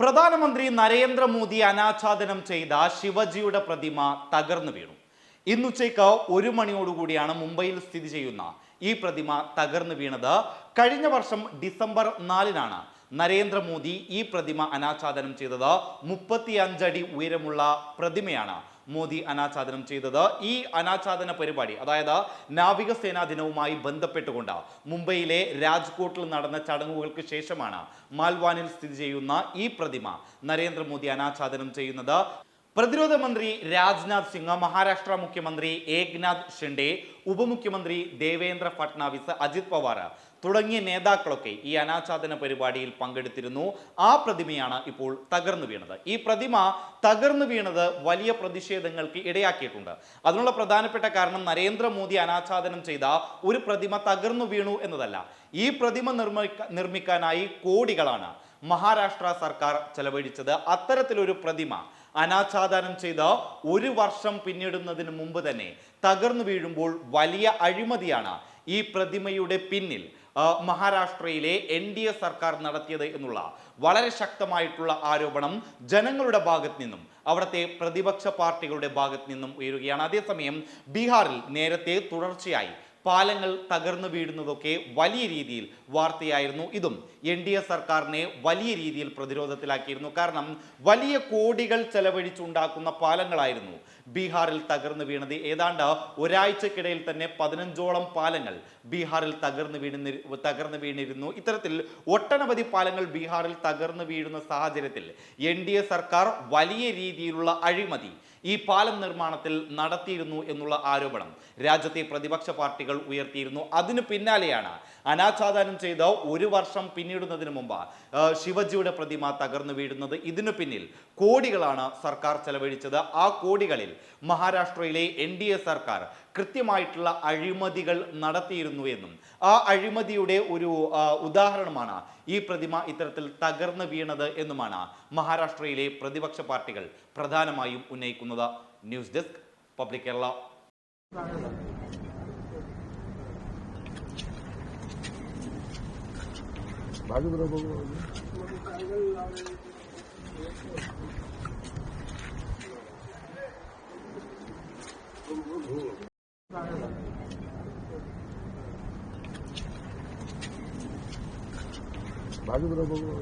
പ്രധാനമന്ത്രി നരേന്ദ്രമോദി അനാച്ഛാദനം ചെയ്ത ശിവജിയുടെ പ്രതിമ തകർന്നു വീണു. ഇന്നുച്ചയ്ക്ക് ഒരു മണിയോടുകൂടിയാണ് മുംബൈയിൽ സ്ഥിതി ചെയ്യുന്ന ഈ പ്രതിമ തകർന്നു വീണത്. കഴിഞ്ഞ വർഷം ഡിസംബർ നാലിനാണ് നരേന്ദ്രമോദി ഈ പ്രതിമ അനാച്ഛാദനം ചെയ്തത്. മുപ്പത്തി അഞ്ചടി ഉയരമുള്ള പ്രതിമയാണ് മോദി അനാച്ഛാദനം ചെയ്തത്. ഈ അനാച്ഛാദന പരിപാടി അതായത് നാവികസേനാ ദിനവുമായി ബന്ധപ്പെട്ടുകൊണ്ട് മുംബൈയിലെ രാജ്കോട്ടിൽ നടന്ന ചടങ്ങുകൾക്ക് ശേഷമാണ് മാൽവാനിൽ സ്ഥിതി ചെയ്യുന്ന ഈ പ്രതിമ നരേന്ദ്രമോദി അനാച്ഛാദനം ചെയ്യുന്നത്. പ്രതിരോധ മന്ത്രി രാജ്നാഥ് സിംഗ് മഹാരാഷ്ട്ര മുഖ്യമന്ത്രി ഏക്നാഥ് ഷിൻഡെ ഉപമുഖ്യമന്ത്രി ദേവേന്ദ്ര ഫട്നാവിസ് അജിത് പവാർ തുടങ്ങിയ നേതാക്കളൊക്കെ ഈ അനാച്ഛാദന പരിപാടിയിൽ പങ്കെടുത്തിരുന്നു. ആ പ്രതിമയാണ് ഇപ്പോൾ തകർന്നു വീണത്. ഈ പ്രതിമ തകർന്നു വീണത് വലിയ പ്രതിഷേധങ്ങൾക്ക് ഇടയാക്കിയിട്ടുണ്ട്. അതിനുള്ള പ്രധാനപ്പെട്ട കാരണം നരേന്ദ്രമോദി അനാച്ഛാദനം ചെയ്ത ഒരു പ്രതിമ തകർന്നു വീണു എന്നതല്ല. ഈ പ്രതിമ നിർമ്മിക്ക നിർമ്മിക്കാനായി കോടികളാണ് മഹാരാഷ്ട്ര സർക്കാർ ചെലവഴിച്ചത്. അത്തരത്തിലൊരു പ്രതിമ അനാച്ഛാദനം ചെയ്ത് ഒരു വർഷം പിന്നിടുന്നതിന് മുമ്പ് തന്നെ തകർന്നു വീഴുമ്പോൾ വലിയ അഴിമതിയാണ് ഈ പ്രതിമയുടെ പിന്നിൽ മഹാരാഷ്ട്രയിലെ എൻ ഡി എ സർക്കാർ നടത്തിയത് എന്നുള്ള വളരെ ശക്തമായിട്ടുള്ള ആരോപണം ജനങ്ങളുടെ ഭാഗത്ത് നിന്നും അവിടുത്തെ പ്രതിപക്ഷ പാർട്ടികളുടെ ഭാഗത്ത് നിന്നും ഉയരുകയാണ്. അതേസമയം ബീഹാറിൽ നേരത്തെ തുടർച്ചയായി പാലങ്ങൾ തകർന്നു വീഴുന്നതൊക്കെ വലിയ രീതിയിൽ വാർത്തയായിരുന്നു ഇതും. എൻ ഡി എ സർക്കാരിനെ വലിയ രീതിയിൽ പ്രതിരോധത്തിലാക്കിയിരുന്നു. കാരണം വലിയ കോടികൾ ചെലവഴിച്ചുണ്ടാക്കുന്ന പാലങ്ങളായിരുന്നു. ബീഹാറിൽ തകർന്നു വീണത് ഏതാണ്ട് ഒരാഴ്ചക്കിടയിൽ തന്നെ പതിനഞ്ചോളം പാലങ്ങൾ ബീഹാറിൽ തകർന്നു വീണു തകർന്നു വീണിരുന്നു. ഇത്തരത്തിൽ ഒട്ടനവധി പാലങ്ങൾ ബീഹാറിൽ തകർന്നു വീഴുന്ന സാഹചര്യത്തിൽ എൻ ഡി എ സർക്കാർ വലിയ രീതിയിലുള്ള അഴിമതി ഈ പാലം നിർമ്മാണത്തിൽ നടത്തിയിരുന്നു എന്നുള്ള ആരോപണം. രാജ്യത്തെ പ്രതിപക്ഷ പാർട്ടികൾ ഉയർത്തിയിരുന്നു. അതിന് പിന്നാലെയാണ് അനാച്ഛാദനം ചെയ്ത ഒരു വർഷം പിന്നിടുന്നതിന് മുമ്പ് ശിവജിയുടെ പ്രതിമ തകർന്നു വീഴുന്നത്. ഇതിനു പിന്നിൽ കോടികളാണ് സർക്കാർ ചെലവഴിച്ചത്. ആ കോടികളിൽ മഹാരാഷ്ട്രയിലെ എൻ ഡി എ സർക്കാർ കൃത്യമായിട്ടുള്ള അഴിമതികൾ നടത്തിയിരുന്നു എന്നും ആ അഴിമതിയുടെ ഒരു ഉദാഹരണമാണ് ഈ പ്രതിമ ഇത്തരത്തിൽ തകർന്നു വീണത് എന്നുമാണ് മഹാരാഷ്ട്രയിലെ പ്രതിപക്ഷ പാർട്ടികൾ പ്രധാനമായും ഉന്നയിക്കുന്നത്. News desk public Kerala. बाजूला बघू बाजूला बघू